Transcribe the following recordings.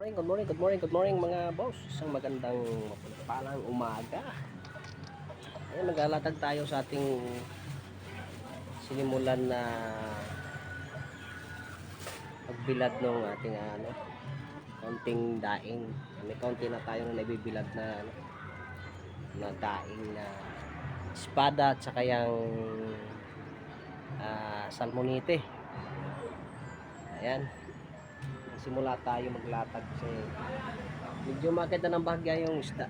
morning, good morning, good morning, good morning mga boss. Isang magandang mapagpalang umaga. Ayan, naglalatag tayo sa ating sinimulan na pagbilad ng ating ano, konting daing. May konti na tayo na nabibilad na ano, na daing na espada at saka yung ah, salmonite. Ayan simula tayo maglatag kasi medyo maganda ng bahagya yung isda.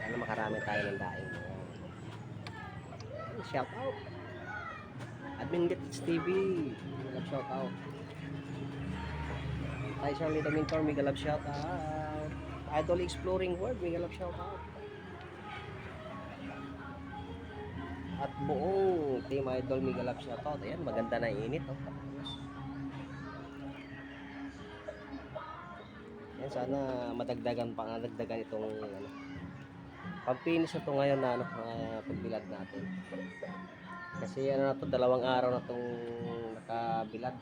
Sana makarami tayo ng daing. Ayan, shout out admin gets TV galap shout out tayo sa Lita Mentor may galap shout out Idol Exploring World may galap shout out at buong team Idol may galap shout out ayan maganda na init oh. Yan sana madagdagan pa nga dagdagan itong ano. Pampinis na to ngayon na ano, ah, pagbilad natin. Kasi ano na to, dalawang araw na tong nakabilad.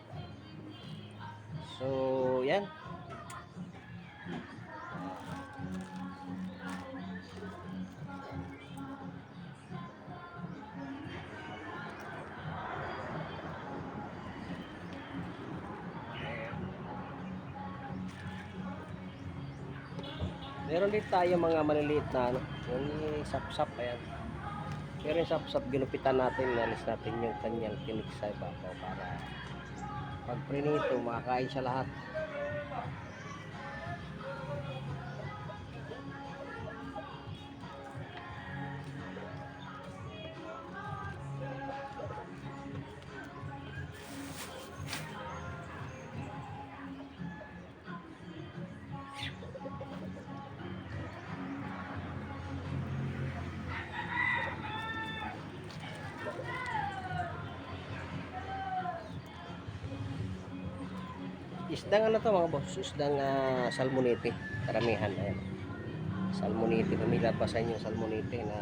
So, yan. Meron din tayo mga maliliit na ano, yung sap-sap ayan. Pero yung sap-sap ginupitan natin, nalis natin yung kanyang tinik sa ibabaw para pag prinito, makakain siya lahat. Isdang ano to mga boss? Isdang uh, salmonite. Karamihan. Ayan. Salmonite. Pamilabasan yung salmonite na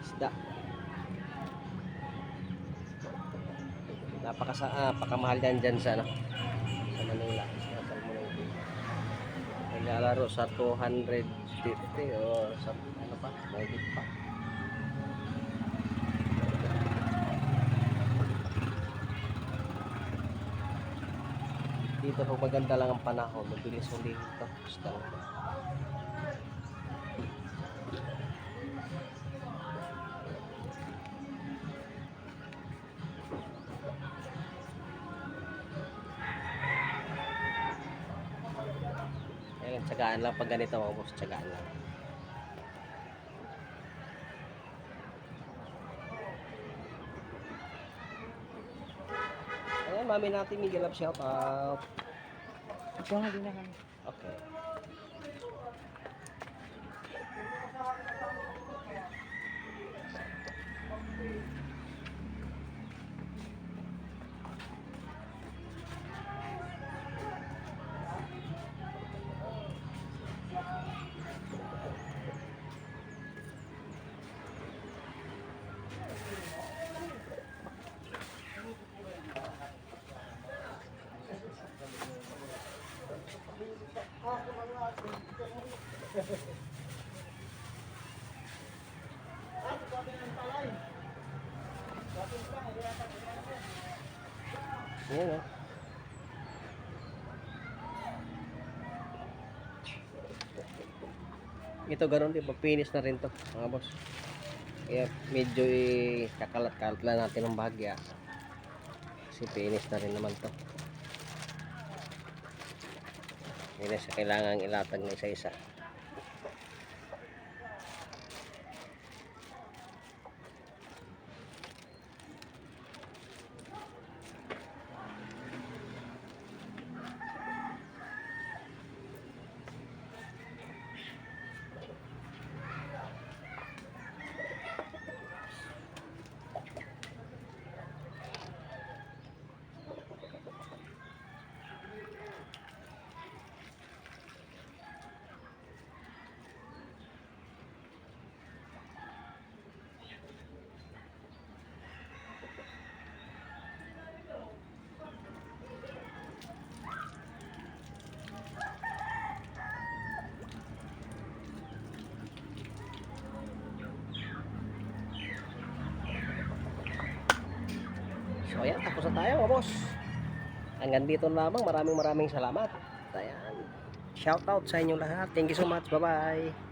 isda. Napakasa, ah, pakamahal yan dyan sa ano. Sa Manila. Sa salmonite. Naglalaro sa 250 o sa ano pa? Mahigit pa. Dito pag maganda lang ang panahon mabilis hulihin ito isda Ayan, tsagaan lang pag ganito mga boss, tsagaan lang. Mami natin, Miguel Love shout out. Ito nga din Ayan. Ito ganun din, pag-finish na rin to mga boss. Kaya medyo kakalat-kalat lang natin ng bahagya. Kasi finish na rin naman to. Hindi na siya kailangan ilatag na isa-isa. So ayan, tapos na tayo mga boss. Hanggang dito lamang. Maraming maraming salamat. Ayan. Shout out sa inyong lahat. Thank you so much. Bye-bye.